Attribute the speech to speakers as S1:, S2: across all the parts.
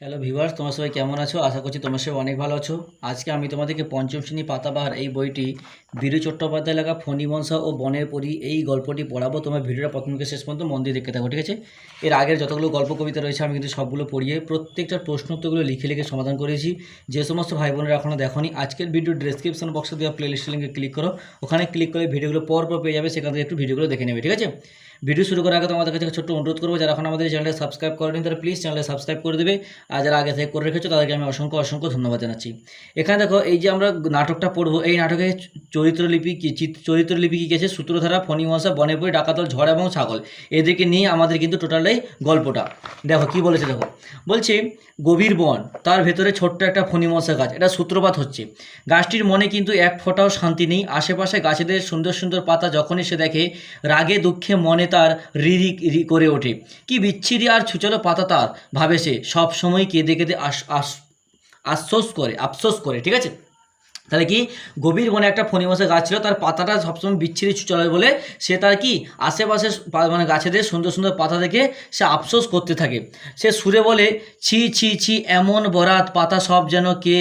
S1: Hello viewers তোমরা সবাই কেমন আছো? আশা করছি তোমরা সবাই অনেক ভালো আছো। আজকে আমি তোমাদেরকে পঞ্চম শ্রেণি পাতাবাহার এই বইটি বীরু চট্টোপাধ্যায় লেখা ফণিবংশা ও বনের পরি এই গল্পটি পড়াবো। তোমার ভিডিওটা প্রথম থেকে শেষ পর্যন্ত মন দিয়ে দেখতে থাকো, ঠিক আছে? এর আগের যতগুলো গল্প কবিতা রয়েছে, আমি কিন্তু সবগুলো পড়িয়ে প্রত্যেকটা প্রশ্নোত্তরগুলো লিখে লিখে সমাধান করেছি। যে সমস্ত ভাই বোনেরা এখনও দেখনি, আজকের ভিডিও ডেসক্রিপশন বক্সে দেওয়া প্লেলিস্ট লিঙ্কে ক্লিক করো। ওখানে ক্লিক করে ভিডিওগুলো পর পর পেয়ে যাবে, সেখান থেকে একটু ভিডিওগুলো দেখে নেবে, ঠিক আছে? ভিডিও শুরু করার আগে তোমাদের কাছে ছোট্ট অনুরোধ করব, যারা এখন আমাদের চ্যানেলটা সাবস্ক্রাইব করেনি, তারা প্লিজ চ্যানেলটা সাবস্ক্রাইব করে দেবে। যারা আগে থেকে করে রেখেছো, তাদেরকে আমি অসংখ্য অসংখ্য ধন্যবাদ জানাচ্ছি। এখানে দেখো, এই যে আমরা নাটকটা পড়ব, এই নাটকে চরিত্রলিপি কি চরিত্রলিপি কী গেছে সূত্রধারা, ফণিমশা, বনেপুরি, ডাকাতল, ঝড় এবং ছাগল। এদেরকে নিয়ে আমাদের কিন্তু টোটালটাই গল্পটা। দেখো, কি বলেছে দেখো। বলছে, গভীর বন, তার ভেতরে ছোট্ট একটা ফণিমশা গাছ। এটা সূত্রপাত হচ্ছে। গাছটির মনে কিন্তু এক ফোঁটাও শান্তি নেই। আশেপাশে গাছেদের সুন্দর সুন্দর পাতা যখনই সে দেখে, রাগে দুঃখে মনে তার রিরি রি করে ওঠে। কি বিচ্ছিরি আর ছুচলো পাতা তার, ভাবে সে। সবসময় কেঁদে কেঁদে আস আস, আশ্বাস করে, আফসোস করে, ঠিক আছে? তাহলে কি? গভীর বনে একটা ফণিমশা গাছ ছিল, তার পাতাটা সবসময় বিচ্ছিরি চলে বলে সে তার কি? আশেপাশে মানে গাছেদের সুন্দর সুন্দর পাতা দেখে সে আফসোস করতে থাকে। সে সুরে বলে, ছি ছি ছি, এমন বরাত, পাতা সব যেন কে?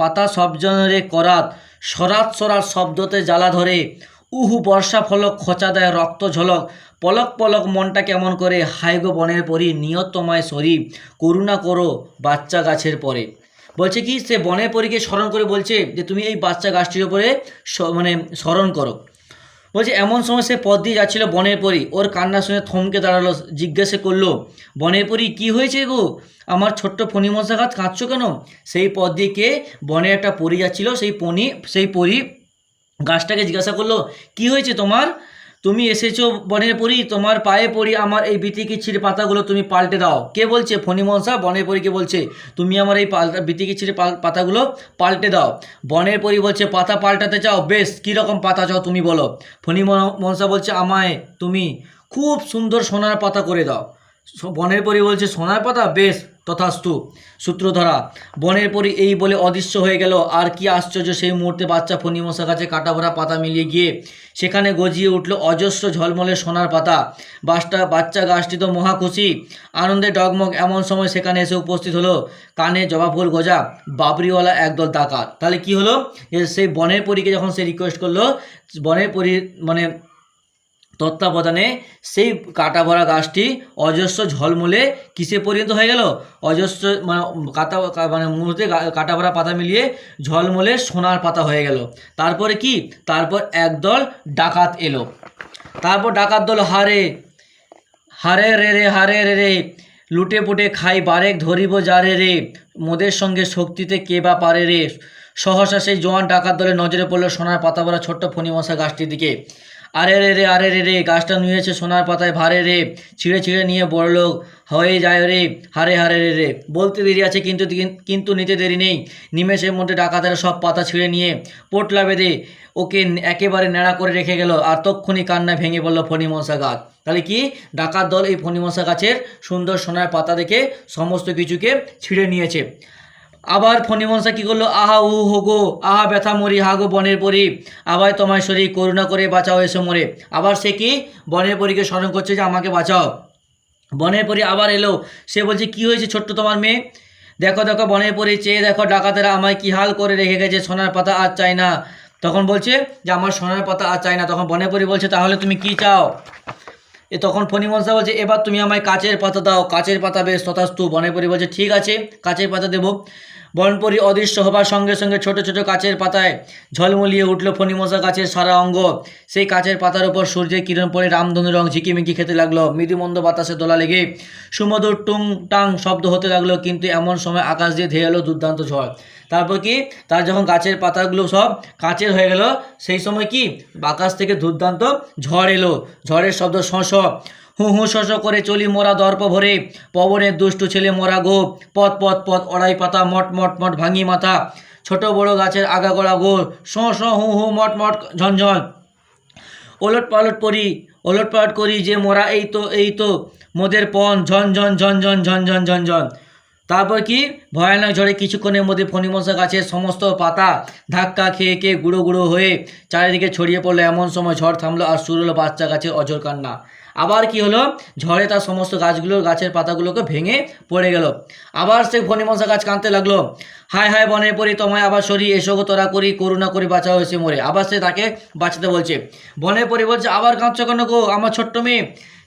S1: পাতা সব যেন রে করাত, সরাত সরাত শব্দতে জ্বালা ধরে। উহু, বর্ষা ফলক, খোঁচা দেয় রক্ত ঝলক। পলক পলক, মনটা কেমন করে? হাইগো বনের পরি নিয়তমায় সরি, করুণা করো বাচ্চা গাছের পরে। বলছে কি, সে বনের পরীকে স্মরণ করে বলছে যে তুমি এই বাচ্চা গাছটির ওপরে মানে স্মরণ করো। বলছে, এমন সময় সে পথ দিয়ে যাচ্ছিল বনের পরি। ওর কান্না শুনে থমকে দাঁড়াল, জিজ্ঞাসা করল, বনের পরি, কী হয়েছে গো? আমার ছোট্ট ফণিমশা গাছ কাঁদছো কেন? সেই পথ দিয়ে কে বনে একটা পরি যাচ্ছিল, সেই পনি, সেই পরি গাছটাকে জিজ্ঞাসা করল, কি হয়েছে তোমার? তুমি এসেছ বনের পরি, তোমার পায়ে পড়ি আমার এই বিতিকিচ্ছির পাতাগুলো তুমি পাল্টে দাও। কে বলছে? ফণিমনসা বনের পরীকে বলছে? তুমি আমার এই পাল্টা বিতিকিচ্ছির পাতাগুলো পাল্টে দাও। বনের পরি বলছে, পাতা পাল্টাতে চাও? বেশ কীরকম পাতা চাও তুমি বলো। ফণিমনসা বলছে, আমায়, তুমি খুব সুন্দর সোনার পাতা করে দাও। বনের পরি বলছে, সোনার পাতা? বেশ তথাস্তু। সূত্রধরা, বনের পরি এই বলে অদৃশ্য হয়ে গেল। আর কি আশ্চর্য সেই মুহূর্তে বাচ্চা ফণিমশা গাছে কাটা ভরা পাতা মিলিয়ে গিয়ে সেখানে গজিয়ে উঠল অজস্র ঝলমলে সোনার পাতা। বাসটা, বাচ্চা গাছটি তো মহা খুশি। আনন্দে ডগমগ এমন সময় সেখানে এসে উপস্থিত হলো। কানে জবা ফুল গজা, বাবরিওয়ালা একদল ডাকাত। তাহলে কি হলো? সেই বনের পরীকে যখন সে রিকোয়েস্ট করল, বনের পরী মানে তত্ত্বাবধানে সেই কাটা ভরা গাছটি অজস্র ঝলমলে কিসে পরিণত হয়ে গেল? অজস্র মানে কাটা মানে মুহূর্তে কাটা ভরা পাতা মিলিয়ে ঝলমলে সোনার পাতা হয়ে গেল। তারপরে কি? তারপর একদল ডাকাত এলো। তারপর ডাকাত দল হারে হারে রে রে, হারে রে রে, লুটে পুটে খাই, বারেক ধরিব যারে রে মোদের সঙ্গে শক্তিতে কে বা পারে রে। সহসা সেই জোয়ান ডাকাত দলের নজরে পড়ল সোনার পাতা ভরা ছোট্ট ফণিমশা গাছটির দিকে। আরে রে রে, আরে রে রে, গাছটা নুয়েছে সোনার পাতায়, ভারে রে। ছিঁড়ে ছিঁড়ে নিয়ে বড় লোক হয়ে যায় রে। হারে হারে রে রে, বলতে দেরি আছে কিন্তু কিন্তু নিতে দেরি নেই। নিমেষের মধ্যে ডাকাতেরা সব পাতা ছিঁড়ে নিয়ে পোটলা বেঁধে ওকে একেবারে ন্যাড়া করে রেখে গেল। আর তক্ষুনি কান্নায় ভেঙে পড়ল ফণিমশা গাছ। তাহলে কি? ডাকাত দল এই ফণিমশা গাছের সুন্দর সোনার পাতা দেখে সমস্ত কিছুকে ছিঁড়ে নিয়েছে। আবার ফণিমনসা কী করল? আহা, উ, হো, গো, আহা, ব্যথা, মরি, হা, গো, বনের পরি। আবার তোমার শরীর করুণা করে বাঁচাও, এসে মরে। আবার সে কি? বনের পরীকে স্মরণ করছে যে আমাকে বাঁচাও। বনের পরি আবার এলো। সে বলছে, কি হয়েছে ছোট্ট তোমার মেয়ে? দেখো দেখো, বনের পরি চেয়ে দেখো, ডাকাতেরা আমায় কি হাল করে রেখে গেছে, সোনার পাতা আর চাই না। তখন বলছে যে, আমার সোনার পাতা আর চাই না। তখন বনের পরি বলছে, তাহলে তুমি কি চাও? এ তখন ফণিমনসা বলছে, এবার তুমি আমায় কাচের পাতা দাও। কাচের পাতা বেশ তথাস্তু। বনে বনেপরি বলছে, ঠিক আছে, কাচের পাতা দেবো। বনপরি অদৃশ্য হবার সঙ্গে সঙ্গে ছোট ছোট কাচের পাতায় ঝলমলিয়ে উঠল ফণিমশা গাছের সারা অঙ্গ। সেই কাচের পাতার উপর সূর্যের কিরণ পড়ে রামধনু রং ঝিকিমিকি খেতে লাগল। মৃদুমন্দ বাতাসে দোলা লেগে সুমধুর টুং টাং শব্দ হতে লাগল, কিন্তু এমন সময় আকাশ দিয়ে ধেয়ে এলো দুর্দান্ত ঝড়। তারপর কি? তার যখন গাছের পাতাগুলো সব কাঁচের হয়ে গেল, সেই সময় কি? আকাশ থেকে দুর্দান্ত ঝড় এলো। ঝড়ের শব্দ শস হু হু শশ করে চলি মোরা দর্প ভরে। পবনের দুষ্টু ছেলে মোরা গো। পথ পথ পথ, অড়াই পাতা, মট মট মট, ভাঙি মাথা। ছোট বড় গাছের আগাগোড়া গো। শো শো, হু হু, মট মট ঝনঝন ওলট পালট করি, ওলট পালট করি যে মোরা এই তো এই তো। মোদের পণ ঝনঝন ঝনঝন ঝনঝন ঝনঝন তারপর কি? ভয়ানক ঝড়ে কিছুক্ষণের মধ্যে ফণিমশা গাছের সমস্ত পাতা ধাক্কা খেয়ে খেয়ে গুঁড়ো গুঁড়ো হয়ে চারিদিকে ছড়িয়ে পড়ল। এমন সময় ঝড় থামলো আর শুরু হলো বাচ্চা গাছের অজর কান্না। আবার কি হলো? ঝড়ে তার সমস্ত গাছগুলোর গাছের পাতাগুলোকে ভেঙে পড়ে গেল। আবার সে ফণিমনসা গাছ কাঁদতে লাগল। হায় হায় বনের পরি, তোমায় আবার সরি, এসো গো, তোরা করি, করুণা করি বাঁচা হয়েছে মরে। আবার সে তাকে বাঁচাতে বলছে। বনের পরি বলছে, আবার কাঁদছো কেন গো, আমার ছোট্ট মেয়ে?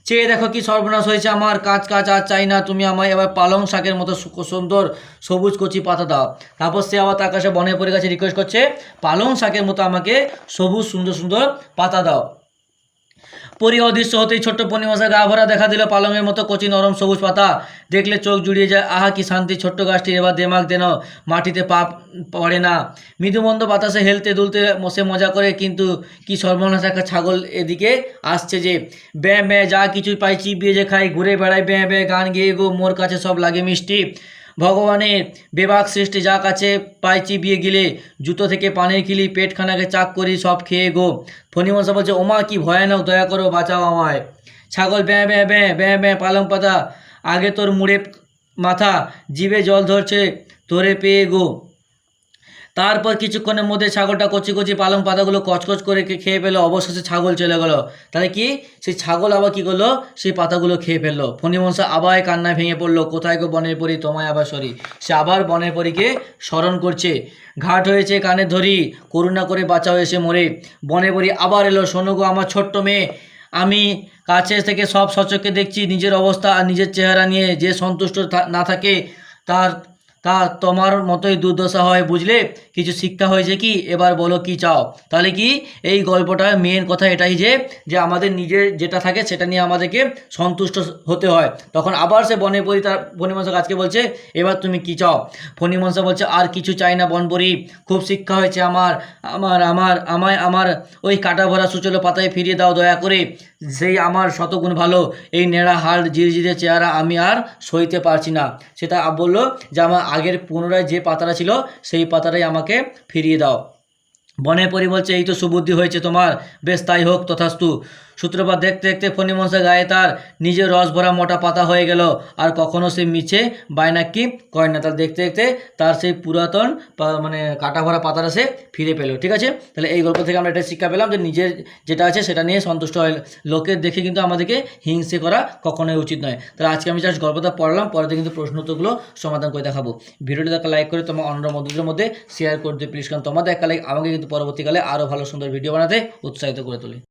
S1: চেয়ে দেখো কি সর্বনাশ হয়েছে আমার। কাজ কাজ আর চাই না তুমি আমায়। এবার পালং শাকের মতো সুন্দর সবুজ কচি পাতা দাও। তারপর সে আবার তার কাছে বনের পরি কাছে রিকোয়েস্ট করছে, পালং শাকের মতো আমাকে সবুজ, সুন্দর সুন্দর পাতা দাও। পরি অদৃশ্য হতেই ছোট্ট পূর্ণিমাসা গা ভরা দেখা দিল পালংয়ের মতো কচি নরম সবুজ পাতা। দেখলে চোখ জুড়িয়ে যায়, আহা, কি শান্তি, ছোট্ট গাছটি এবার দেমাগ দেন, মাটিতে পা পড়ে না। মৃদুমন্দ বাতাসে হেলতে দুলতে মশে মজা করে, কিন্তু কি সর্বনাশ একটা ছাগল এদিকে আসছে যে, ব্যাঁ ব্যাঁ, যা কিছু পাই চিবিয়ে যে খাই, ঘুরে বেড়াই, ব্যাঁ ব্যাঁ, গান গেয়ে গো, মোর কাছে সব লাগে মিষ্টি। ভগবানের বেবাক সৃষ্টি যা কাছে পাই চিবিয়ে গেলে, জুতো থেকে পানির খিলি পেটখানাকে চাক করি, সব খেয়ে গো। ফণিমনসা বলছে, ওমা, কি ভয়ানক, দয়া করো, বাঁচাও আমায়। ছাগল ব্যাঁ ব্যাঁ ব্যাঁ ব্যাঁ ব্যাঁ, পালং পাতা, আগে তোর মুড়ে মাথা, জিভে জল ধরছে তোরে পেয়ে গো। তারপর কিছুক্ষণের মধ্যে ছাগলটা কচি কচি পালং পাতাগুলো কচকচ করে খেয়ে ফেলো অবশেষে ছাগল চলে গেল। তাহলে কি? সেই ছাগল আবার কি করল? সেই পাতাগুলো খেয়ে ফেলল। ফণিমনসা আবার কান্নায় ভেঙে পড়ল। কোথায় গো বনের পরি? তোমায় আবার সরি। সে আবার বনের পরীকে স্মরণ করছে। ঘাট হয়েছে কানে ধরি, করুণা করে বাঁচাও এসে মরে। বনের পরি আবার এলো, শোনো গো আমার ছোট্ট মেয়ে, আমি কাছে থেকে সব সচককে দেখছি। নিজের অবস্থা আর নিজের চেহারা নিয়ে যে সন্তুষ্ট না থাকে, তার তা তোমার মতোই দুর্দশা হয় বুঝলে? কিছু শিক্ষা হয়েছে কি? এবার বলো কি চাও? তাহলে কি? এই গল্পটা মেন কথা এটাই যে যে আমাদের নিজের যেটা থাকে সেটা নিয়ে আমাদেরকে সন্তুষ্ট হতে হয়। তখন আবার সে বনে পরি, তার ফণিমনসা গাছকে বলছে, এবার তুমি কি চাও? ফণিমনসা বলছে, আর কিছু চাই না বনপরি। খুব শিক্ষা হয়েছে আমার আমার আমার, আমায়, আমার। ওই কাটা ভরা সুচলো পাতায় ফিরিয়ে দাও দয়া করে। সেই আমার শতগুণ ভালো, এই নেড়া হাড় জিরে জিরে চেহারা আমি আর সইতে পারছি না। সেটা বলল, যে আমার আগের পুনরায় যে পাতাটা ছিল, সেই পাতাটাই আমাকে ফিরিয়ে দাও। বনে পরি বলছে, এই তো সুবুদ্ধি হয়েছে তোমার। বেশ, তাই হোক, তথাস্তু। সূত্রপাত দেখতে দেখতে ফণিমনসা গায়ে তার নিজের রস ভরা মোটা পাতা হয়ে গেল। আর কখনো সে মিছে বায়নাক্কি করে না। তার দেখতে দেখতে তার সেই পুরাতন মানে কাটা ভরা পাতাটা সে ফিরে পেল। ঠিক আছে? তাহলে এই গল্প থেকে আমরা এটা শিক্ষা পেলাম যে নিজের যেটা আছে সেটা নিয়ে সন্তুষ্ট হয় লোকের দেখে কিন্তু আমাদেরকে হিংসে করা কখনোই উচিত নয়। তাহলে আজকে আমি জাস্ট গল্পটা পড়লাম, পরে কিন্তু প্রশ্ন উত্তরগুলো সমাধান করে দেখাবো। ভিডিওটি দেখা লাইক করে তোমার অন্য বন্ধুদের মধ্যে শেয়ার করতে প্লিজ কারণ তোমাদের একটা লাইক আমাকে কিন্তু পরবর্তীকালে আরও ভালো সুন্দর ভিডিও বানাতে উৎসাহিত করে তোলে।